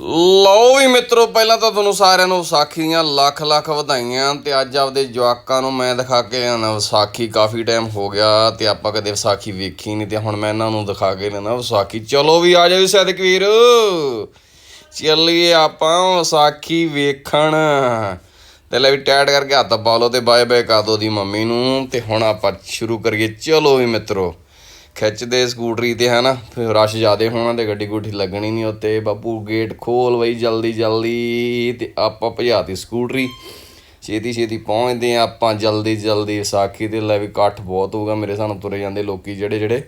ਲਓ ਵੀ ਮਿੱਤਰੋ, ਪਹਿਲਾਂ ਤਾਂ ਤੁਹਾਨੂੰ ਸਾਰਿਆਂ ਨੂੰ ਵਿਸਾਖੀ ਦੀਆਂ ਲੱਖ ਲੱਖ ਵਧਾਈਆਂ ਤੇ ਅੱਜ ਆਪਦੇ ਜਵਾਕਾਂ ਨੂੰ ਮੈਂ ਦਿਖਾ ਕੇ ਲਿਆਉਣਾ ਵਿਸਾਖੀ, ਕਾਫੀ ਟਾਈਮ ਹੋ ਗਿਆ ਤੇ ਆਪਾਂ ਕਦੇ ਵਿਸਾਖੀ ਵੇਖੀ ਨਹੀਂ ਤੇ ਹੁਣ ਮੈਂ ਇਹਨਾਂ ਨੂੰ ਦਿਖਾ ਕੇ ਲਿਆਉਣਾ ਵਿਸਾਖੀ। ਚਲੋ ਵੀ ਆ ਜਾਓ ਸਦਕ ਵੀਰ। ਚੱਲੀਏ ਆਪਾਂ ਵਿਸਾਖੀ ਵੇਖਣ। ਤੇ ਲੈ ਵੀ ਟੈਟ ਕਰਕੇ ਹੱਥ ਪਾ ਲਓ ਤੇ ਬਾਏ ਬਾਏ ਕਰ ਦੋ ਦੀ ਮੰਮੀ ਨੂੰ ਤੇ ਹੁਣ ਆਪਾਂ ਸ਼ੁਰੂ ਕਰੀਏ। ਚਲੋ ਵੀ ਮਿੱਤਰੋ। ਖਿੱਚਦੇ ਸਕੂਟਰੀ ਤੇ, ਹਨਾ? ਫਿਰ ਰਸ਼ ਜ਼ਿਆਦੇ ਹੋਣਾ ਤੇ ਗੱਡੀ ਗੁੱਠੀ ਲੱਗਣੀ ਨਹੀਂ ਉੱਤੇ। ਬਾਪੂ ਗੇਟ ਖੋਲ ਬਈ ਜਲਦੀ ਜਲਦੀ। ਤੇ ਆਪਾਂ ਭਜਾਤੀ ਸਕੂਟਰੀ। ਛੇਤੀ ਛੇਤੀ ਪਹੁੰਚਦੇ ਆ ਆਪਾਂ, ਜਲਦੀ ਜਲਦੀ। ਵਿਸਾਖੀ ਤੇ ਲੈ ਵੀ ਇਕੱਠ ਬਹੁਤ ਹੋਊਗਾ ਮੇਰੇ ਸਾਨੂੰ ਤੁਰੇ ਜਾਂਦੇ ਲੋਕੀ ਜਿਹੜੇ ਜਿਹੜੇ।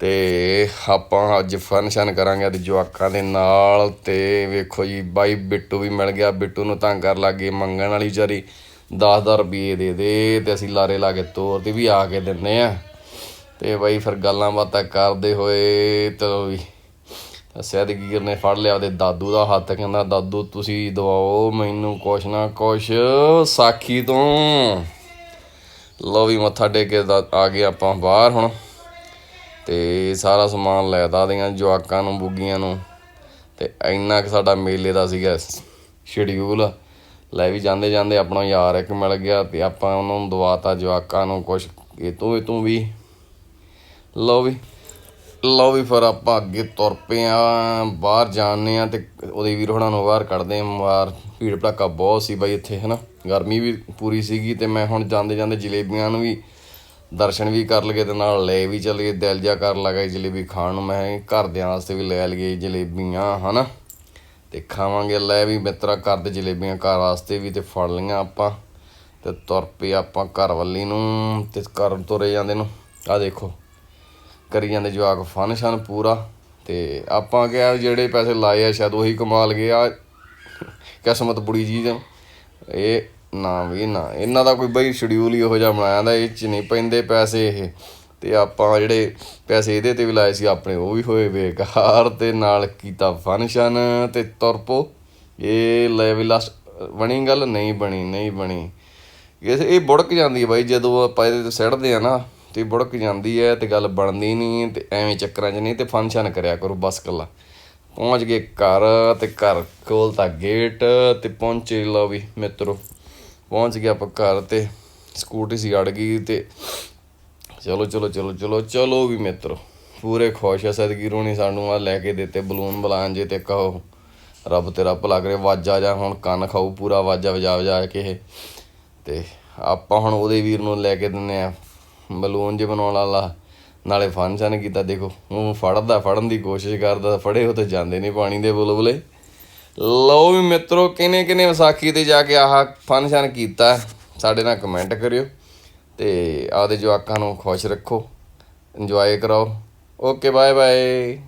ਤੇ ਆਪਾਂ ਅੱਜ ਫੰਕਸ਼ਨ ਕਰਾਂਗੇ ਤੇ ਜਵਾਕਾਂ ਦੇ ਨਾਲ। ਤੇ ਵੇਖੋ ਜੀ, ਬਾਈ ਬਿੱਟੂ ਵੀ ਮਿਲ ਗਿਆ। ਬਿੱਟੂ ਨੂੰ ਤੰਗ ਕਰ ਲੱਗੇ ਮੰਗਣ ਵਾਲੀ ਵਿਚਾਰੀ। 10000 ਰੁਪਏ ਦੇ ਦੇ, ਤੇ ਅਸੀਂ ਲਾਰੇ ਲਾ ਕੇ ਤੋਰ ਤੇ ਵੀ ਆ ਕੇ ਦਿੰਨੇ ਆ ਤੇ ਬਾਈ ਫਿਰ ਗੱਲਾਂ ਬਾਤਾਂ ਕਰਦੇ ਹੋਏ ਚਲੋ ਵੀ ਸੈਦਗੀਰ ਨੇ ਫੜ ਲਿਆ ਉਹਦੇ ਦਾਦੂ ਦਾ ਹੱਥ, ਕਹਿੰਦਾ, ਦਾਦੂ, ਤੁਸੀਂ ਦਵਾਓ, ਮੈਨੂੰ ਕੁਛ ਨਾ ਕੁਛ ਸਾਖੀ ਤੋਂ। ਲੋ ਵੀ ਮੱਥਾ ਟੇਕ ਕੇ ਦਾ- ਆ ਗਏ ਆਪਾਂ ਬਾਹਰ ਹੁਣ। ਤੇ ਸਾਰਾ ਸਮਾਨ ਲੈ ਦਾਦੀਆਂ ਜਵਾਕਾਂ ਨੂੰ, ਬੁੱਗੀਆਂ ਨੂੰ। ਤੇ ਇੰਨਾ ਕਿ ਸਾਡਾ ਮੇਲੇ ਦਾ ਸੀਗਾ ਸ਼ਡਿਊਲ ਲੈ ਵੀ ਜਾਂਦੇ ਜਾਂਦੇ ਆਪਣਾ ਯਾਰ ਇੱਕ ਮਿਲ ਗਿਆ ਤੇ ਆਪਾਂ ਉਹਨਾਂ ਉਹਨੂੰ ਦਵਾਤਾ ਜਵਾਕਾਂ ਨੂੰ ਕੁਛ, ਇਹ ਤੋਂ ਇਹ ਤੋਂ ਵੀ। ਲਓ ਵੀ ਲਓ ਵੀ ਫਿਰ ਆਪਾਂ ਅੱਗੇ ਤੁਰ ਪਏ ਆ, ਬਾਹਰ ਜਾਣੇ ਆ ਤੇ ਉਹਦੇ ਵੀਰ ਹੋਣਾ ਨੂੰ ਬਾਹਰ ਕੱਢਦੇ ਆ, ਬਾਹਰ ਭੀੜ ਭੜਾਕਾ ਬਹੁਤ ਸੀ ਬਾਈ ਇੱਥੇ, ਹਨਾ? ਗਰਮੀ ਵੀ ਪੂਰੀ ਸੀਗੀ ਤੇ ਮੈਂ ਹੁਣ ਜਾਂਦੇ ਜਾਂਦੇ ਜਲੇਬੀਆਂ ਨੂੰ ਵੀ ਦਰਸ਼ਨ ਵੀ ਕਰ ਲਗੇ ਤੇ ਨਾਲ ਲੈ ਵੀ ਚਲੀਏ, ਦਿਲ ਜਾ ਕਰ ਲਗਾ ਜਲੇਬੀ ਖਾਣ ਨੂੰ। ਮੈਂ ਘਰਦਿਆਂ ਵਾਸਤੇ ਵੀ ਲੈ ਲਈਏ ਜਲੇਬੀਆਂ, ਹਨਾ? ਤੇ ਖਾਵਾਂਗੇ ਲੈ ਵੀ ਮਿੱਤਰਾ ਘਰ ਦੇ ਜਲੇਬੀਆਂ ਘਰ ਵਾਸਤੇ ਵੀ ਤੇ ਫੜ ਲਈਆਂ ਆਪਾਂ। ਤੇ ਤੁਰ ਪਏ ਆਪਾਂ ਘਰ ਵੱਲੀ ਨੂੰ ਤੇ ਘਰ ਤੁਰੇ ਜਾਂਦੇ ਨੂੰ। ਆ ਦੇਖੋ। ਕਰੀ ਜਾਂਦੇ ਜਵਾਕ ਫਨ ਸ਼ਨ ਪੂਰਾ। ਤੇ ਆਪਾਂ ਕਿਹਾ ਜਿਹੜੇ ਪੈਸੇ ਲਾਏ ਆ, ਸ਼ਾਇਦ ਉਹੀ ਕਮਾਲ ਗਏ ਆ। ਕਿਸਮਤ ਬੁੜੀ ਚੀਜ਼ ਆ। ਇਹ ਨਾ ਵੀ ਨਾ, ਇਹਨਾਂ ਦਾ ਕੋਈ ਬਈ ਸ਼ਡਿਊਲ ਹੀ ਉਹੋ ਜਿਹਾ ਬਣਾਇਆ ਦਾ ਇਹ ਚ ਨਹੀਂ ਪੈਂਦੇ ਪੈਸੇ ਇਹ। ਤੇ ਆਪਾਂ ਜਿਹੜੇ ਪੈਸੇ ਇਹਦੇ ਤੇ ਵੀ ਲਾਏ ਸੀ, ਆਪਣੇ ਉਹ ਵੀ ਹੋਏ ਬੇਕਾਰ। ਤੇ ਨਾਲ ਕੀਤਾ ਫੰਕਸ਼ਨ ਤੇ ਤੁਰਪੋ ਇਹ ਲੈ ਵੀ ਲਾਸਟ ਬਣੀ ਗੱਲ, ਨਹੀਂ ਬਣੀ ਨਹੀਂ ਬਣੀ। ਇਹ ਬੁੜਕ ਜਾਂਦੀ ਹੈ ਬਾਈ, ਜਦੋਂ ਆਪਾਂ ਇਹਦੇ ਤੇ ਸੜਦੇ ਆ ਨਾ। ਤੇ ਬੁੜਕ ਜਾਂਦੀ ਹੈ ਤੇ ਗੱਲ ਬਣਦੀ ਨਹੀਂ ਤੇ ਐਵੇਂ ਚੱਕਰਾਂ 'ਚ ਨਹੀਂ ਤੇ ਫੰਕਸ਼ਨ ਕਰਿਆ ਕਰੋ ਬਸ ਕੱਲਾ ਪਹੁੰਚ ਗਏ ਘਰ ਤੇ ਘਰ ਕੋਲ ਤਾਂ ਗੇਟ ਤੇ ਪਹੁੰਚੇ ਲਓ ਵੀ ਮਿੱਤਰੋ। ਪਹੁੰਚ ਗਿਆ ਆਪਾਂ ਘਰ ਤੇ ਸਕੂਟੀ ਸੀ ਅੜ ਗਈ ਤੇ ਚਲੋ ਚਲੋ ਚਲੋ ਚਲੋ ਚਲੋ ਵੀ ਮਿੱਤਰੋ। ਪੂਰੇ ਖੁਸ਼ ਆ ਸਦਗੀ ਰੋਣੀ ਸਾਨੂੰ ਆ ਲੈ ਕੇ ਦਿੱਤੇ ਬਲੂਨ ਬਲਾਨ ਜੇ ਤੇ ਕਹੋ। ਰੱਬ ਤੇਰਾ ਭਲਾ ਕਰੇ, ਵਾਜਾ ਜਾਂ ਹੁਣ ਕੰਨ ਖਾਊ, ਪੂਰਾ ਵਾਜਾ ਵਜਾ ਵਜਾ ਕੇ ਇਹ। ਤੇ ਆਪਾਂ ਹੁਣ ਉਹਦੇ ਵੀਰ ਨੂੰ ਲੈ ਕੇ ਦਿੰਨੇ ਆ ਬਲੂਨ ਜੇ ਬਣਾਉਣ ਵਾਲਾ। ਨਾਲੇ ਫਨ ਫੰਕਸ਼ਨ ਕੀਤਾ, ਦੇਖੋ ਉਹ ਫੜਦਾ, ਫੜਨ ਦੀ ਕੋਸ਼ਿਸ਼ ਕਰਦਾ, ਫੜੇ, ਉਹ ਤੇ ਜਾਂਦੇ ਨਹੀਂ ਪਾਣੀ ਦੇ ਬੁਲਬੁਲੇ। ਲਓ ਵੀ ਮਿੱਤਰੋ ਕਿਨੇ ਕਿਨੇ ਵਿਸਾਖੀ ਤੇ ਜਾ ਕੇ ਆਹ ਫਨ ਸ਼ਨ ਕੀਤਾ? ਸਾਡੇ ਨਾਲ ਕਮੈਂਟ ਕਰਿਓ ਤੇ ਆਪਦੇ ਜਵਾਕਾਂ ਨੂੰ ਖੁਸ਼ ਰੱਖੋ। ਇੰਜੋਏ ਕਰਾਓ। Okay bye bye